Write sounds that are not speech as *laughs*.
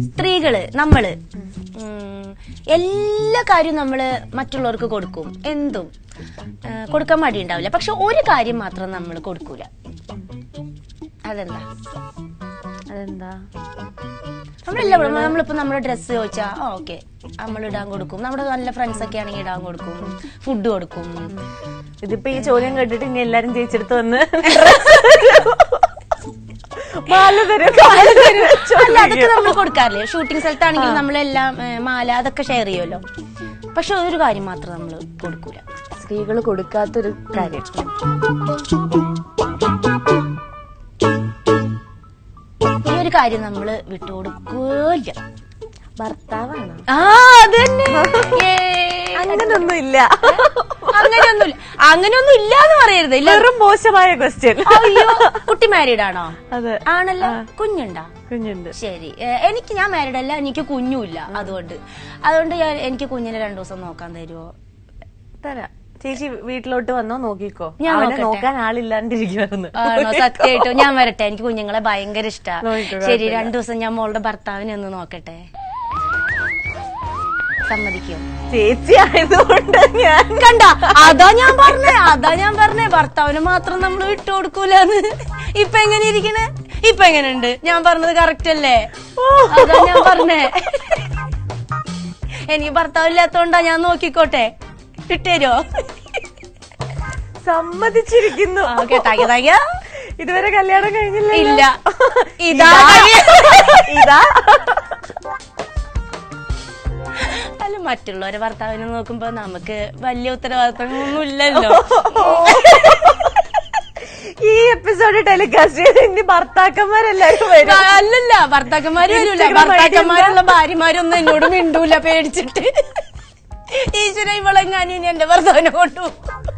സ്ത്രീകൾ നമ്മൾ. എല്ലാ കാര്യവും നമ്മൾ മറ്റുള്ളവർക്ക് കൊടുക്കും. എന്തും. കൊടുക്കാൻ മടി ഉണ്ടാവില്ല പക്ഷെ ഒരു കാര്യം മാത്രം നമ്മൾ കൊടുക്കൂല. അതെന്താ? അതെന്താ? നമ്മളെല്ലാം നമ്മളിപ്പോ നമ്മുടെ ഡ്രസ്സ് ചോദിച്ചാ ഓക്കെ. നമ്മൾ ഇടാൻ കൊടുക്കും. നമ്മുടെ നല്ല ഫ്രണ്ട്സ് ഒക്കെ ആണെങ്കിൽ ഇടാൻ കൊടുക്കും. ഫുഡ് കൊടുക്കും. ഇതിപ്പോ ഈ ചോദ്യം കേട്ടിട്ട് ഇനി എല്ലാരും ജയിച്ചെടുത്ത് വന്ന് *laughs* *laughs* *laughs* മാല തരും *laughs* അല്ല അതൊക്കെ നമ്മൾ കൊടുക്കാറില്ലേ? ഷൂട്ടിംഗ് സ്ഥലത്താണെങ്കിൽ നമ്മളെല്ലാം മാല അതൊക്കെ ഷെയർ ചെയ്യുമല്ലോ പക്ഷെ ഒരു കാര്യം മാത്രം നമ്മൾ കൊടുക്കൂല. സ്ത്രീകൾ കൊടുക്കാത്തൊരു കാര്യം. ഈ ഒരു കാര്യം നമ്മൾ വിട്ടുകൊടുക്കൂല ഭർത്താവാണ്. ആ അതന്നെ. അങ്ങനൊന്നും ഇല്ല അങ്ങനെയൊന്നുമില്ല അങ്ങനെയൊന്നും ഇല്ല എന്ന് പറയരുത് വെറും മോശമായ ക്വസ്റ്റ്യൻ അയ്യോ കുട്ടി മാരീഡ് ആണോ? അതെ. ആണല്ലോ. കുഞ്ഞുണ്ടോ? കുഞ്ഞുണ്ട്. ശരി. എനിക്ക് ഞാൻ മാരീഡ് അല്ല എനിക്ക് കുഞ്ഞുമില്ല അതുകൊണ്ട്. അതുകൊണ്ട് ഞാൻ എനിക്ക് കുഞ്ഞിനെ രണ്ടു ദിവസം നോക്കാൻ തരുമോ തരാം. ചേച്ചി വീട്ടിലോട്ട് വന്നോ നോക്കിക്കോ. ഞാൻ. നോക്കാൻ ആളില്ലാണ്ടിരിക്കുവായിരുന്നു. സത്യമായിട്ടോ ഞാൻ വരട്ടെ. എനിക്ക് കുഞ്ഞുങ്ങളെ ഭയങ്കര ഇഷ്ടമാണ് ശരി. രണ്ടു ദിവസം ഞാൻ മോളുടെ ഭർത്താവിനെ ഒന്ന് നോക്കട്ടെ. സമ്മതിക്കോ? ചേച്ചി ആയതുകൊണ്ട് ഞാൻ കണ്ട. അതാ ഞാൻ പറഞ്ഞേ അതാ ഞാൻ പറഞ്ഞേ. ഭർത്താവിന് മാത്രം നമ്മൾ വിട്ടു കൊടുക്കൂല ഇപ്പൊ എങ്ങനെ ഇരിക്കണേ? ഇപ്പൊ എങ്ങനെയുണ്ട്? ഞാൻ പറഞ്ഞത് കറക്റ്റ് അല്ലേ? അതാ ഞാൻ പറഞ്ഞേ. എനിക്ക് ഭർത്താവില്ലാത്തോണ്ടാ ഞാൻ നോക്കിക്കോട്ടെ. ഇട്ടേരോ സമ്മതിച്ചിരിക്കുന്നു. ഓക്കെ താങ്ക് താങ്ക് ഇതുവരെ കല്യാണം കഴിഞ്ഞില്ല ഇല്ല. ഇതാ ഇതാ. മറ്റുള്ളവരെ ഭർത്താവിനെ നോക്കുമ്പോ നമുക്ക് വലിയ ഉത്തരവാദിത്തങ്ങളൊന്നും ഇല്ലല്ലോ ഈ എപ്പിസോഡ് ടെലികാസ്റ്റ് ചെയ്ത് ഇനി ഭർത്താക്കന്മാരെല്ലാരും വരും. അല്ലല്ല ഭർത്താക്കന്മാര് വരൂല. Instagram ഭർത്താക്കന്മാരുള്ള ഭാര്യമാരൊന്നും എന്നോട് മിണ്ടൂല പേടിച്ചിട്ട്. ഈശ്വര ഇവളെങ്ങാനും ഇനി എന്റെ ഭർത്താവിനെ കൊണ്ടുപോകും.